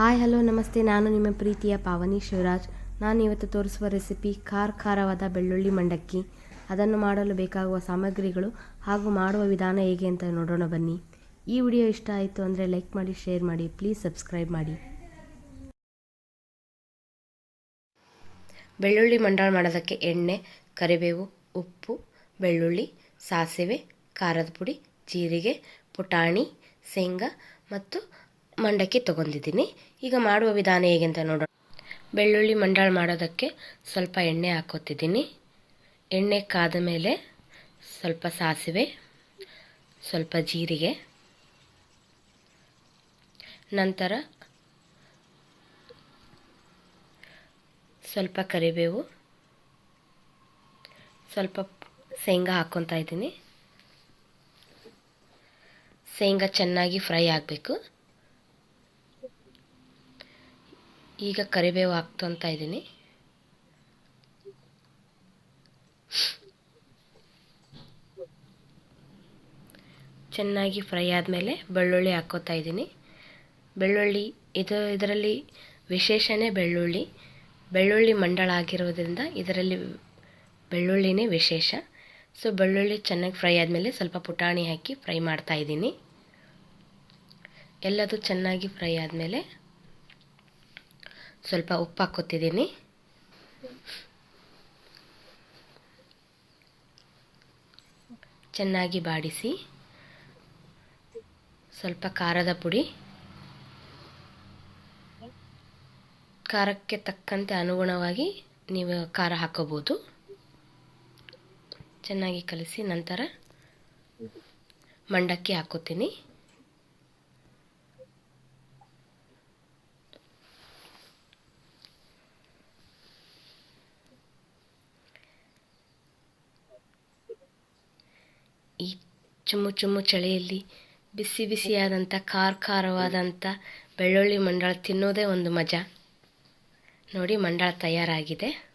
Hi, hello, ನಮಸ್ತೆ. ನಾನು ನಿಮ್ಮ ಪ್ರೀತಿಯ ಪಾವನಿ ಶಿವರಾಜ್. ನಾನು ಇವತ್ತು ತೋರಿಸುವ ರೆಸಿಪಿ ಖಾರ ಖಾರವಾದ ಬೆಳ್ಳುಳ್ಳಿ ಮಂಡಕ್ಕಿ. ಅದನ್ನು ಮಾಡಲು ಬೇಕಾಗುವ ಸಾಮಗ್ರಿಗಳು ಹಾಗೂ ಮಾಡುವ ವಿಧಾನ ಹೇಗೆ ಅಂತ ನೋಡೋಣ ಬನ್ನಿ. ಈ ವಿಡಿಯೋ ಇಷ್ಟ ಆಯಿತು ಅಂದರೆ ಲೈಕ್ ಮಾಡಿ, ಶೇರ್ ಮಾಡಿ. ಪ್ಲೀಸ್ ಸಬ್ಸ್ಕ್ರೈಬ್ ಮಾಡಿ. ಬೆಳ್ಳುಳ್ಳಿ ಮಂಡಾಳ ಮಾಡೋದಕ್ಕೆ ಎಣ್ಣೆ, ಕರಿಬೇವು, ಉಪ್ಪು, ಬೆಳ್ಳುಳ್ಳಿ, ಸಾಸಿವೆ, ಖಾರದ ಪುಡಿ, ಜೀರಿಗೆ, ಪುಟಾಣಿ, ಶೇಂಗಾ ಮತ್ತು ಮಂಡಕ್ಕಿ ತೊಗೊಂಡಿದ್ದೀನಿ. ಈಗ ಮಾಡುವ ವಿಧಾನ ಹೇಗೆ ಅಂತ ನೋಡೋಣ. ಬೆಳ್ಳುಳ್ಳಿ ಮಂಡಾಳ ಮಾಡೋದಕ್ಕೆ ಸ್ವಲ್ಪ ಎಣ್ಣೆ ಹಾಕೋತಿದ್ದೀನಿ ಎಣ್ಣೆ ಕಾದ ಮೇಲೆ ಸ್ವಲ್ಪ ಸಾಸಿವೆ, ಸ್ವಲ್ಪ ಜೀರಿಗೆ, ನಂತರ ಸ್ವಲ್ಪ ಕರಿಬೇವು, ಸ್ವಲ್ಪ ಶೇಂಗಾ ಹಾಕ್ಕೊತಾ ಇದ್ದೀನಿ. ಶೇಂಗಾ ಚೆನ್ನಾಗಿ ಫ್ರೈ ಆಗಬೇಕು. ಈಗ ಕರಿಬೇವು ಹಾಕ್ತಂತ ಇದ್ದೀನಿ. ಚೆನ್ನಾಗಿ ಫ್ರೈ ಆದಮೇಲೆ ಬೆಳ್ಳುಳ್ಳಿ ಹಾಕೋತಾ ಇದ್ದೀನಿ. ಬೆಳ್ಳುಳ್ಳಿ ಇದು, ಇದರಲ್ಲಿ ವಿಶೇಷನೇ ಬೆಳ್ಳುಳ್ಳಿ. ಬೆಳ್ಳುಳ್ಳಿ ಮಂಡಳ ಆಗಿರೋದ್ರಿಂದ ಇದರಲ್ಲಿ ಬೆಳ್ಳುಳ್ಳಿನೇ ವಿಶೇಷ. ಸೊ, ಬೆಳ್ಳುಳ್ಳಿ ಚೆನ್ನಾಗಿ ಫ್ರೈ ಆದಮೇಲೆ ಸ್ವಲ್ಪ ಪುಟಾಣಿ ಹಾಕಿ ಫ್ರೈ ಮಾಡ್ತಾ ಇದ್ದೀನಿ. ಎಲ್ಲದು ಚೆನ್ನಾಗಿ ಫ್ರೈ ಆದಮೇಲೆ ಸ್ವಲ್ಪ ಉಪ್ಪು ಹಾಕೋತಿದ್ದೀನಿ ಚೆನ್ನಾಗಿ ಬಾಡಿಸಿ. ಸ್ವಲ್ಪ ಖಾರದ ಪುಡಿ. ಖಾರಕ್ಕೆ ತಕ್ಕಂತೆ ಅನುಗುಣವಾಗಿ ನೀವು ಖಾರ ಹಾಕೋಬೋದು. ಚೆನ್ನಾಗಿ ಕಲಸಿ ನಂತರ ಮಂಡಕ್ಕಿ ಹಾಕೋತೀನಿ ಈ ಚುಮ್ಮು ಚುಮ್ಮು ಚಳಿಯಲ್ಲಿ ಬಿಸಿ ಬಿಸಿಯಾದಂಥ ಖಾರ ಖಾರವಾದಂಥ ಬೆಳ್ಳುಳ್ಳಿ ಮಂಡಾಳ ತಿನ್ನೋದೇ ಒಂದು ಮಜಾ. ನೋಡಿ ಮಂಡಾಳ ತಯಾರಾಗಿದೆ.